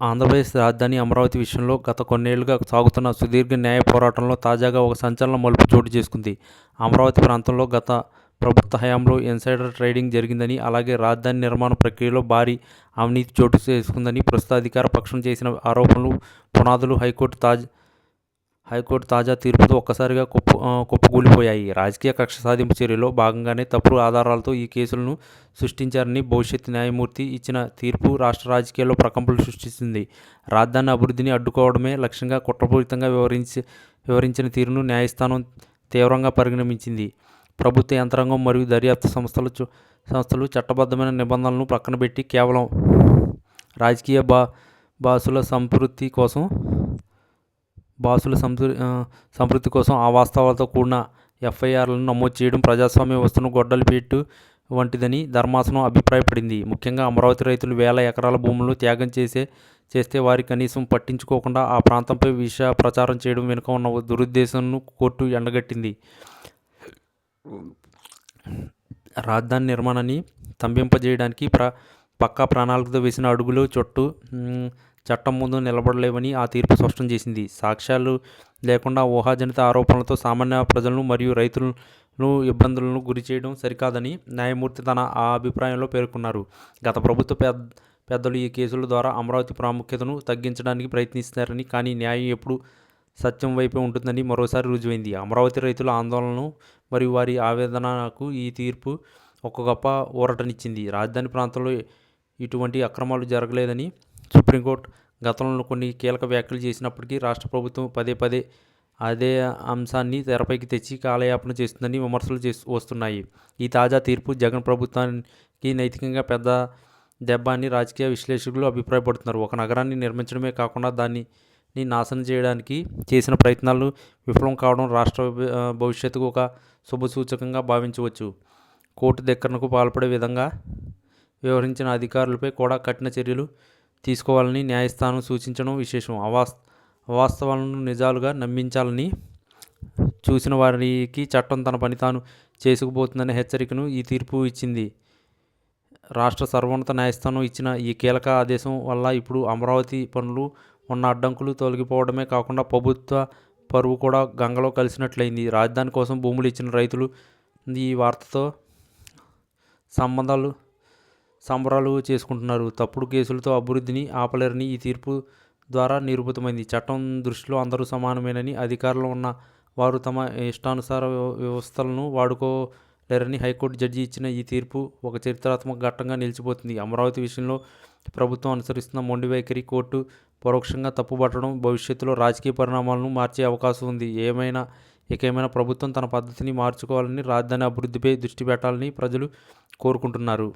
ఆంధ్రప్రదేశ్ రాజధాని అమరావతి విషయంలో గత కొన్నేళ్ళుగా సాగుతున్న సుదీర్ఘ న్యాయ పోరాటంలో తాజాగా ఒక సంచలన మలుపు చోటు చేసుకుంది. అమరావతి ప్రాంతంలో గత ప్రభుత్వ హయాంలో ఇన్సైడర్ ట్రేడింగ్ జరిగిందని అలాగే రాజధాని నిర్మాణ ప్రక్రియలో భారీ అవినీతి చోటు చేసుకుందని ప్రస్తుత అధికార పక్షం చేసిన ఆరోపణలు పునాదులు హైకోర్టు తాజా హైకోర్టు తాజా తీర్పుతో ఒక్కసారిగా కుప్పు కుప్పకూలిపోయాయి. రాజకీయ కక్ష సాధింపు చర్యలో భాగంగానే తప్పుడు ఆధారాలతో ఈ కేసులను సృష్టించారని భవిష్యత్ న్యాయమూర్తి ఇచ్చిన తీర్పు రాష్ట్ర రాజకీయాల్లో ప్రకంపనలు సృష్టిస్తుంది. రాజధాని అభివృద్ధిని అడ్డుకోవడమే లక్ష్యంగా కుట్రపూరితంగా వివరించి వివరించిన తీరును న్యాయస్థానం తీవ్రంగా పరిగణించింది ప్రభుత్వ యంత్రాంగం మరియు దర్యాప్తు సంస్థలు సంస్థలు చట్టబద్ధమైన నిబంధనలను పక్కనబెట్టి కేవలం రాజకీయ బా బాసుల సంతృప్తి కోసం బాసుల సంతృ సంతృప్తి కోసం ఆ వాస్తవాలతో కూడిన ఎఫ్ఐఆర్లను నమోదు చేయడం ప్రజాస్వామ్య వ్యవస్థను గొడ్డలు పెట్టు వంటిదని ధర్మాసనం అభిప్రాయపడింది. ముఖ్యంగా అమరావతి రైతులు వేల ఎకరాల భూములను త్యాగం చేసే చేస్తే వారి కనీసం పట్టించుకోకుండా ఆ ప్రాంతంపై విష ప్రచారం చేయడం వెనుక ఉన్న దురుద్దేశంను కోర్టు ఎండగట్టింది. రాజధాని నిర్మాణాన్ని స్తంభింపజేయడానికి ప్ర పక్కా ప్రణాళికతో వేసిన అడుగులు చుట్టూ చట్టం ముందు నిలబడలేవని ఆ తీర్పు స్పష్టం చేసింది. సాక్ష్యాలు లేకుండా ఊహాజనిత ఆరోపణలతో సామాన్య ప్రజలను మరియు రైతులను ఇబ్బందులను గురి చేయడం సరికాదని న్యాయమూర్తి తన ఆ అభిప్రాయంలో పేర్కొన్నారు. గత ప్రభుత్వ పెద్ద పెద్దలు ఈ కేసుల ద్వారా అమరావతి ప్రాముఖ్యతను తగ్గించడానికి ప్రయత్నిస్తున్నారని కానీ న్యాయం ఎప్పుడు సత్యం వైపే ఉంటుందని మరోసారి రుజువైంది. అమరావతి రైతుల ఆందోళనను మరియు వారి ఆవేదనకు ఈ తీర్పు ఒక గొప్ప ఊరటనిచ్చింది. రాజధాని ప్రాంతంలో ఇటువంటి అక్రమాలు జరగలేదని సుప్రీంకోర్టు గతంలో కొన్ని కీలక వ్యాఖ్యలు చేసినప్పటికీ రాష్ట్ర ప్రభుత్వం పదే పదే అదే అంశాన్ని తెరపైకి తెచ్చి కాలయాపన చేస్తుందని విమర్శలు చేస్తూ వస్తున్నాయి. ఈ తాజా తీర్పు జగన్ ప్రభుత్వానికి నైతికంగా పెద్ద దెబ్బ అని రాజకీయ విశ్లేషకులు అభిప్రాయపడుతున్నారు. ఒక నగరాన్ని నిర్మించడమే కాకుండా దాన్ని నాశనం చేయడానికి చేసిన ప్రయత్నాలు విఫలం కావడం రాష్ట్ర భవిష్యత్తుకు ఒక శుభసూచకంగా భావించవచ్చు. కోర్టు ధిక్కరణకు పాల్పడే విధంగా వ్యవహరించిన అధికారులపై కూడా కఠిన చర్యలు తీసుకోవాలని న్యాయస్థానం సూచించడం విశేషం. అవాస్ అవాస్తవాలను నిజాలుగా నమ్మించాలని చూసిన వారికి చట్టం తన పని తాను చేసుకుపోతుందనే హెచ్చరికను ఈ తీర్పు ఇచ్చింది. రాష్ట్ర సర్వోన్నత న్యాయస్థానం ఇచ్చిన ఈ కీలక ఆదేశం వల్ల ఇప్పుడు అమరావతి పనులు ఉన్న అడ్డంకులు తొలగిపోవడమే కాకుండా ప్రభుత్వ పరువు కూడా గంగలో కలిసినట్లయింది. రాజధాని కోసం భూములు ఇచ్చిన రైతులు ఈ వార్తతో సంబంధాలు సంబరాలు చేసుకుంటున్నారు. తప్పుడు కేసులతో అభివృద్ధిని ఆపలేరని ఈ తీర్పు ద్వారా నిరూపితమైంది. చట్టం దృష్టిలో అందరూ సమానమేనని అధికారంలో ఉన్న వారు తమ ఇష్టానుసార వ్యవస్థలను వాడుకోలేరని హైకోర్టు జడ్జి ఇచ్చిన ఈ తీర్పు ఒక చరిత్రాత్మక ఘట్టంగా నిలిచిపోతుంది. అమరావతి విషయంలో ప్రభుత్వం అనుసరిస్తున్న మొండి వైఖరి కోర్టు పరోక్షంగా తప్పుపట్టడం భవిష్యత్తులో రాజకీయ పరిణామాలను మార్చే అవకాశం ఉంది. ఏమైనా ఇకేమైనా ప్రభుత్వం తన పద్ధతిని మార్చుకోవాలని రాజధాని అభివృద్ధిపై దృష్టి పెట్టాలని ప్రజలు కోరుకుంటున్నారు.